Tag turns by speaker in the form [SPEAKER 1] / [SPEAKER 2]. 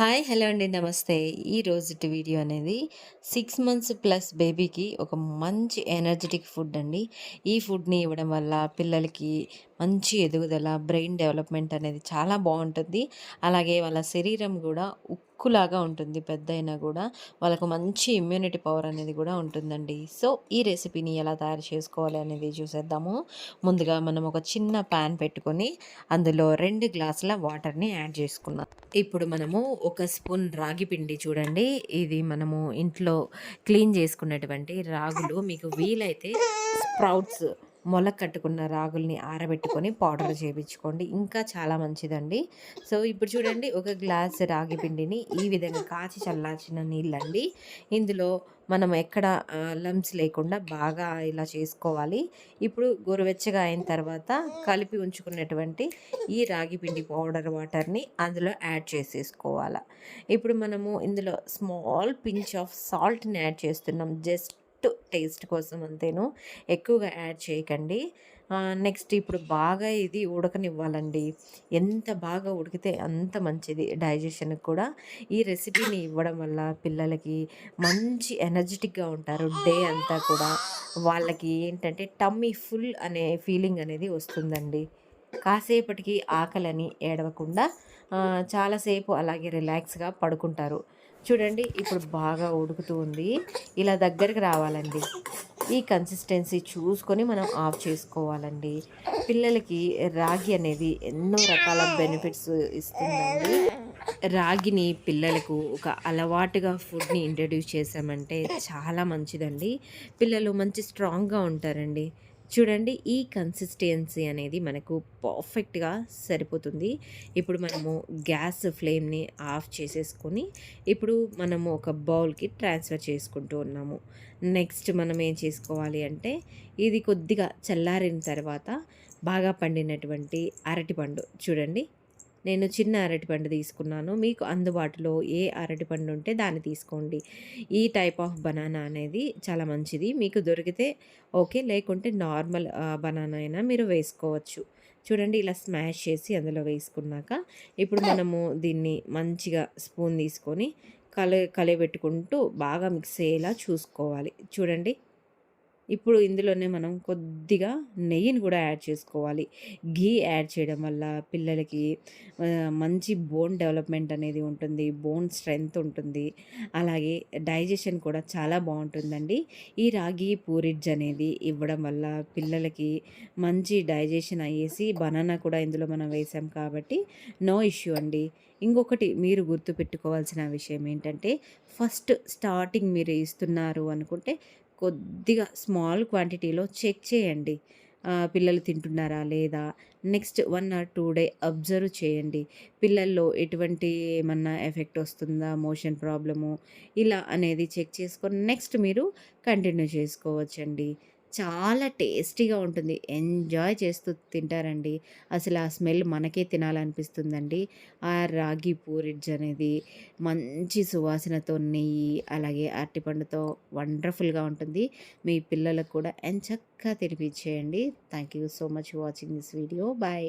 [SPEAKER 1] Hi hello అండి నమస్తే. ఈ రోజుటి వీడియో అనేది సిక్స్ మంత్స్ ప్లస్ బేబీకి ఒక మంచి ఎనర్జెటిక్ ఫుడ్ అండి. ఈ ఫుడ్ని ఇవ్వడం వల్ల పిల్లలకి మంచి ఎదుగుదల బ్రెయిన్ డెవలప్మెంట్ అనేది చాలా బాగుంటుంది. అలాగే వాళ్ళ శరీరం కూడా ఉక్కులాగా ఉంటుంది పెద్ద అయినా కూడా. వాళ్ళకు మంచి ఇమ్యూనిటీ పవర్ అనేది కూడా ఉంటుందండి. సో ఈ రెసిపీని ఎలా తయారు చేసుకోవాలి అనేది చూసేద్దాము. ముందుగా మనం ఒక చిన్న ప్యాన్ పెట్టుకొని అందులో రెండు గ్లాసుల వాటర్ని యాడ్ చేసుకున్నాం ఇప్పుడు మనము ఒక స్పూన్ రాగి పిండి చూడండి. ఇది మనము ఇంట్లో క్లీన్ చేసుకున్నటువంటి రాగులు. మీకు వీలైతే స్ప్రౌట్స్ మొలక కట్టుకున్న రాగుల్ని ఆరబెట్టుకొని పౌడర్ చేయించుకోండి ఇంకా చాలా మంచిదండి. సో ఇప్పుడు చూడండి ఒక గ్లాస్ రాగి పిండిని ఈ విధంగా కాచి చల్లార్చిన నీళ్ళండి. ఇందులో మనం ఎక్కడ లంప్స్ లేకుండా బాగా ఇలా చేసుకోవాలి. ఇప్పుడు గోరువెచ్చగా అయిన తర్వాత కలిపి ఉంచుకున్నటువంటి ఈ రాగి పిండి పౌడర్ వాటర్ని అందులో యాడ్ చేసేసుకోవాలి. ఇప్పుడు మనము ఇందులో స్మాల్ పించ్ ఆఫ్ సాల్ట్ని యాడ్ చేస్తున్నాం. జస్ట్ టేస్ట్ కోసం అంతేను. ఎక్కువగా యాడ్ చేయకండి. నెక్స్ట్ ఇప్పుడు బాగా ఇది ఉడకనివ్వాలండి. ఎంత బాగా ఉడికితే అంత మంచిది డైజెషన్కి కూడా. ఈ రెసిపీని ఇవ్వడం వల్ల పిల్లలకి మంచి ఎనర్జెటిక్గా ఉంటారు డే అంతా కూడా. వాళ్ళకి ఏంటంటే టమ్మీ ఫుల్ అనే ఫీలింగ్ అనేది వస్తుందండి. కాసేపటికి ఆకలని ఏడవకుండా చాలాసేపు అలాగే రిలాక్స్గా పడుకుంటారు. చూడండి ఇప్పుడు బాగా ఉడుకుతూ ఉంది. ఇలా దగ్గరికి రావాలండి. ఈ కన్సిస్టెన్సీ చూసుకొని మనం ఆఫ్ చేసుకోవాలండి. పిల్లలకి రాగి అనేది ఎన్నో రకాల బెనిఫిట్స్ ఇస్తుందండి. రాగిని పిల్లలకు ఒక అలవాటుగా ఫుడ్ని ఇంట్రడ్యూస్ చేసామంటే చాలా మంచిదండి. పిల్లలు మంచి స్ట్రాంగ్గా ఉంటారండి. చూడండి ఈ కన్సిస్టెన్సీ అనేది మనకు పర్ఫెక్ట్గా సరిపోతుంది. ఇప్పుడు మనము గ్యాస్ ఫ్లేమ్ని ఆఫ్ చేసేసుకొని ఇప్పుడు మనము ఒక బౌల్కి ట్రాన్స్ఫర్ చేసుకుంటూ ఉన్నాము. నెక్స్ట్ మనం ఏం చేసుకోవాలి అంటే ఇది కొద్దిగా చల్లారిన తర్వాత బాగా పండినటువంటి అరటిపండు చూడండి నేను చిన్న అరటిపండు తీసుకున్నాను. మీకు అందుబాటులో ఏ అరటిపండు ఉంటే దాన్ని తీసుకోండి. ఈ టైప్ ఆఫ్ బనానా అనేది చాలా మంచిది. మీకు దొరికితే ఓకే. లేకుంటే నార్మల్ బనానా అయినా మీరు వేసుకోవచ్చు. చూడండి ఇలా స్మాష్ చేసి అందులో వేసుకున్నాక ఇప్పుడు మనము దీన్ని మంచిగా స్పూన్ తీసుకొని కల కలిపెట్టుకుంటూ బాగా మిక్స్ అయ్యేలా చూసుకోవాలి. చూడండి. ఇప్పుడు ఇందులోనే మనం కొద్దిగా నెయ్యిని కూడా యాడ్ చేసుకోవాలి. ఘీ యాడ్ చేయడం వల్ల పిల్లలకి మంచి బోన్ డెవలప్మెంట్ అనేది ఉంటుంది బోన్ స్ట్రెంగ్త్ ఉంటుంది. అలాగే డైజెషన్ కూడా చాలా బాగుంటుందండి. ఈ రాగి పూరిడ్జ్ అనేది ఇవ్వడం వల్ల పిల్లలకి మంచి డైజెషన్ అయ్యేసి బనానా కూడా ఇందులో మనం వేసాం కాబట్టి నో ఇష్యూ అండి. ఇంకొకటి మీరు గుర్తుపెట్టుకోవాల్సిన విషయం ఏంటంటే ఫస్ట్ స్టార్టింగ్ మీరు ఇస్తున్నారు అనుకుంటే కొద్దిగా స్మాల్ క్వాంటిటీలో చెక్ చేయండి. పిల్లలు తింటున్నారా లేదా? Next one or two day observe చేయండి. పిల్లల్లో ఎటువంటి ఏమన్నా ఎఫెక్ట్ వస్తుందా? Motion problem? ఇలా అనేది చెక్ చేసుకొని నెక్స్ట్ మీరు కంటిన్యూ చేసుకోవచ్చండి. చాలా టేస్టీగా ఉంటుంది. ఎంజాయ్ చేస్తూ తింటారండి. అసలు ఆ స్మెల్ మనకే తినాలనిపిస్తుందండి. ఆ రాగి పూరిడ్జ్ అనేది మంచి సువాసనతో నెయ్యి అలాగే అరటిపండుతో వండర్ఫుల్గా ఉంటుంది. మీ పిల్లలకు కూడా ఎంచక్కా తినిపించేయండి. Thank you so much watching this video. Bye.